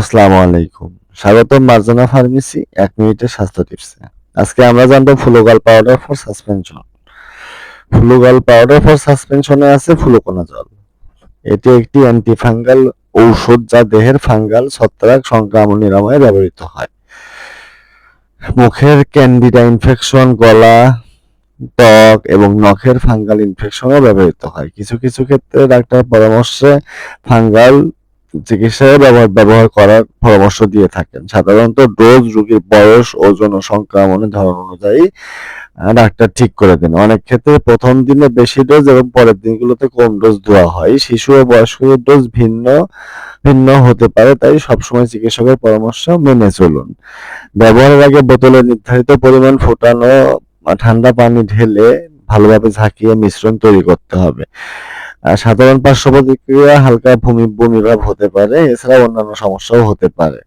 আসসালামু আলাইকুম। স্বাগতম মার্জানা ফার্মেসি, এক মিনিটের স্বাস্থ্য টিপসে আজকে আমরা জানব Flugal powder for suspension. Flugal powder for সাসপেনশনে আছে ফুলোকোনা জল। এটি একটি অ্যান্টিফাঙ্গাল ঔষধ যা দেহের ফাঙ্গাল ছত্রাক সংক্রমণ নিরাময়ে ব্যবহৃত হয়। মুখের ক্যান্ডিডা ইনফেকশন গলা, ত্বক এবং নখের ফাঙ্গাল ইনফেকশনও ব্যবহৃত হয়। কিছু কিছু ক্ষেত্রে ডাক্তার পরামর্শে ফাঙ্গাল চিকিৎসায় ব্যবহার ব্যবহার করার পরামর্শ দিয়ে থাকেন। সাধারণত ডোজ রোগীর বয়স, ওজন ও সংক্রমণের ধরন অনুযায়ী ডাক্তার ঠিক করে দেন। অনেক ক্ষেত্রে প্রথম দিনে বেশি ডোজ এবং পরের দিনগুলোতে কম ডোজ দেওয়া হয়। শিশু ও বয়স্কদের ডোজ ভিন্ন ভিন্ন হতে পারে, তাই সবসময় চিকিৎসকের পরামর্শ মেনে চলুন। ব্যবহারের আগে বোতলে নির্ধারিত পরিমাণ ফোটানো, ঠান্ডা পানি ঢেলে ভালোভাবে ঝাঁকিয়ে মিশ্রণ তৈরি করতে হবে। সাধারণ পার্শ্ব প্রতিক্রিয়া হালকা ভূমি বমিভাব হতে পারে এছাড়া অন্যান্য সমস্যাও হতে পারে।